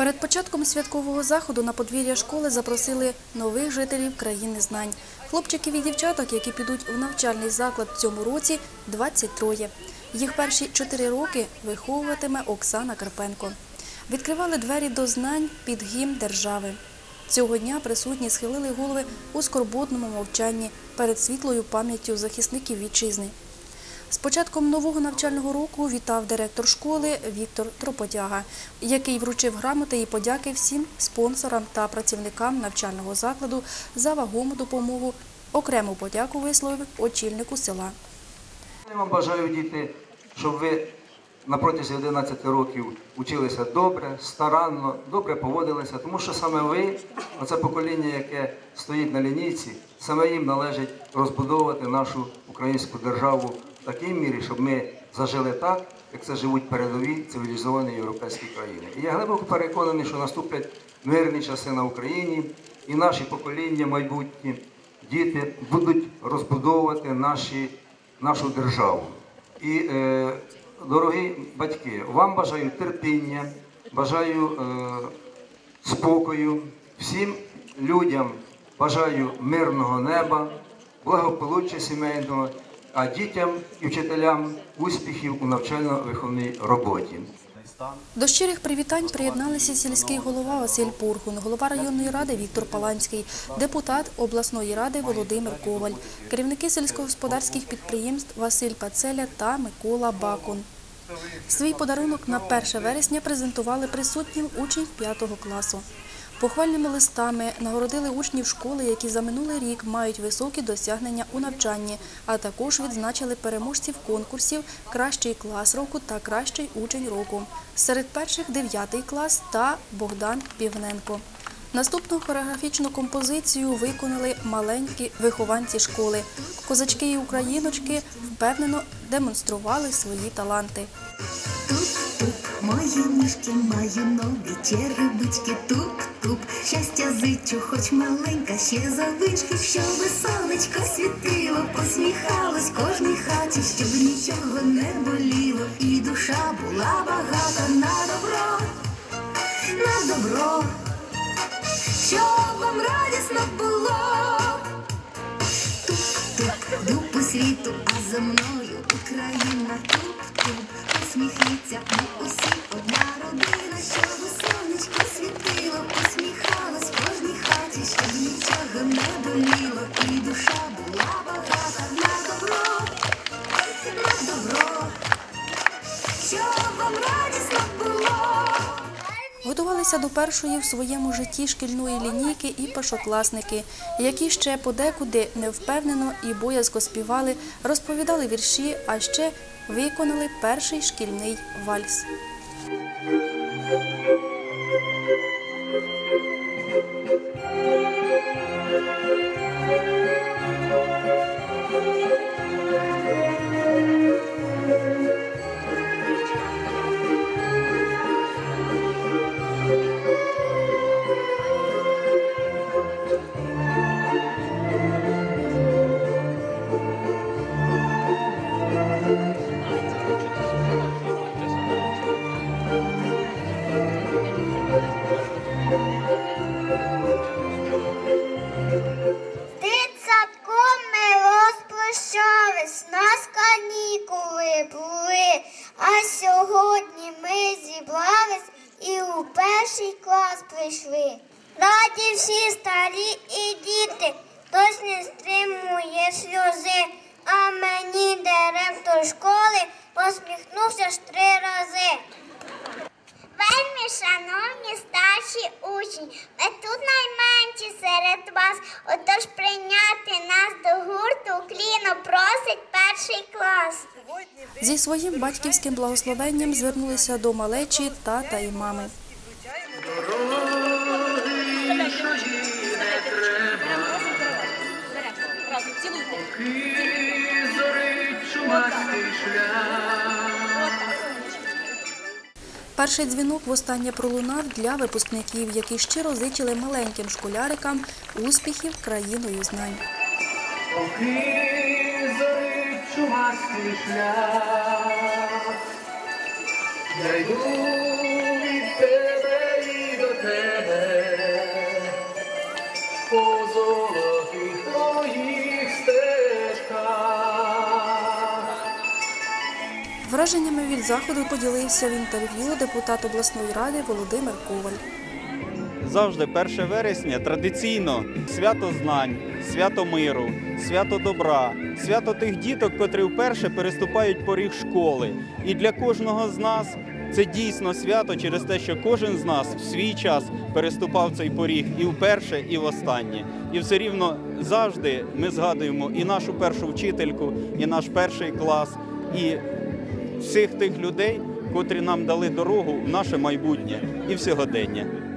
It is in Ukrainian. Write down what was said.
Перед початком святкового заходу на подвір'я школи запросили нових жителів країни знань. Хлопчиків і дівчаток, які підуть в навчальний заклад в цьому році, 23. Їх перші чотири роки виховуватиме Оксана Карпенко. Відкривали двері до знань під гімн держави. Цього дня присутні схилили голови у скорботному мовчанні перед світлою пам'яттю захисників вітчизни. З початком нового навчального року вітав директор школи Віктор Тропотяга, який вручив грамоти і подяки всім спонсорам та працівникам навчального закладу за вагому допомогу. Окрему подяку висловив очільнику села. Я вам бажаю, діти, щоб ви на протязі 11 років училися добре, старанно, добре поводилися, тому що саме ви, оце покоління, яке стоїть на лінійці, саме їм належить розбудовувати нашу українську державу в такій мірі, щоб ми зажили так, як це живуть передові цивілізовані європейські країни. І я глибоко переконаний, що наступлять мирні часи на Україні, і наші покоління майбутні діти будуть розбудовувати наші нашу державу. І, е, дорогі батьки, вам бажаю терпіння, бажаю е, спокою, всім людям бажаю мирного неба, благополуччя сімейного, а дітям і вчителям успіхів у навчально-виховній роботі. До щирих привітань приєдналися сільський голова Василь Пургун, голова районної ради Віктор Паланський, депутат обласної ради Володимир Коваль, керівники сільськогосподарських підприємств Василь Пацеля та Микола Бакун. Свій подарунок на 1 вересня презентували присутнім учнів 5 класу. Похвальними листами нагородили учнів школи, які за минулий рік мають високі досягнення у навчанні, а також відзначили переможців конкурсів Кращий клас року та Кращий учень року. Серед перших 9 клас та Богдан Півненко. Наступну хореографічну композицію виконали маленькі вихованці школи. Козачки і україночки впевнено демонстрували свої таланти. Мої ніжки, маю ноги, черевички, туп-туп. Щастя зичу, хоч маленька, ще завички, щоби сонечко світило, посміхалось кожній хаті, щоб нічого не боліло, і душа була багата на добро, на добро, щоб вам радісно було. Туп-туп, йду світу, а за мною Україна ми усі. Одна родина, щоб сонечко світило, посміхалось в кожній хаті, щоб нічого не боліло, і душа була багата. Готувалися до першої в своєму житті шкільної лінійки і першокласники, які ще подекуди невпевнено і боязко співали, розповідали вірші, а ще виконали перший шкільний вальс. Дитсадком зібрались і у перший клас прийшли. Раді всі старі і діти, хтось не стримує сльози, а мені директор школи посміхнувся ж три рази. Вельми, шановні старші учні, ми тут найменші серед вас, отож прийняти нас до гурту Кліно просить перший клас. Зі своїм батьківським благословенням звернулися до малечі тата і мами. Перший дзвінок востаннє пролунав для випускників, які щиро зичили маленьким школярикам успіхів країною знань власний шлях. Я йду від тебе і до тебе, по золотих твоїх стежках. Враженнями від заходу поділився в інтерв'ю депутат обласної ради Володимир Коваль. Завжди 1 вересня традиційно свято знань, свято миру, свято добра, свято тих діток, котрі вперше переступають поріг школи. І для кожного з нас це дійсно свято через те, що кожен з нас в свій час переступав цей поріг і вперше, і востаннє. І все рівно завжди ми згадуємо і нашу першу вчительку, і наш перший клас, і всіх тих людей, котрі нам дали дорогу в наше майбутнє і в сьогодення.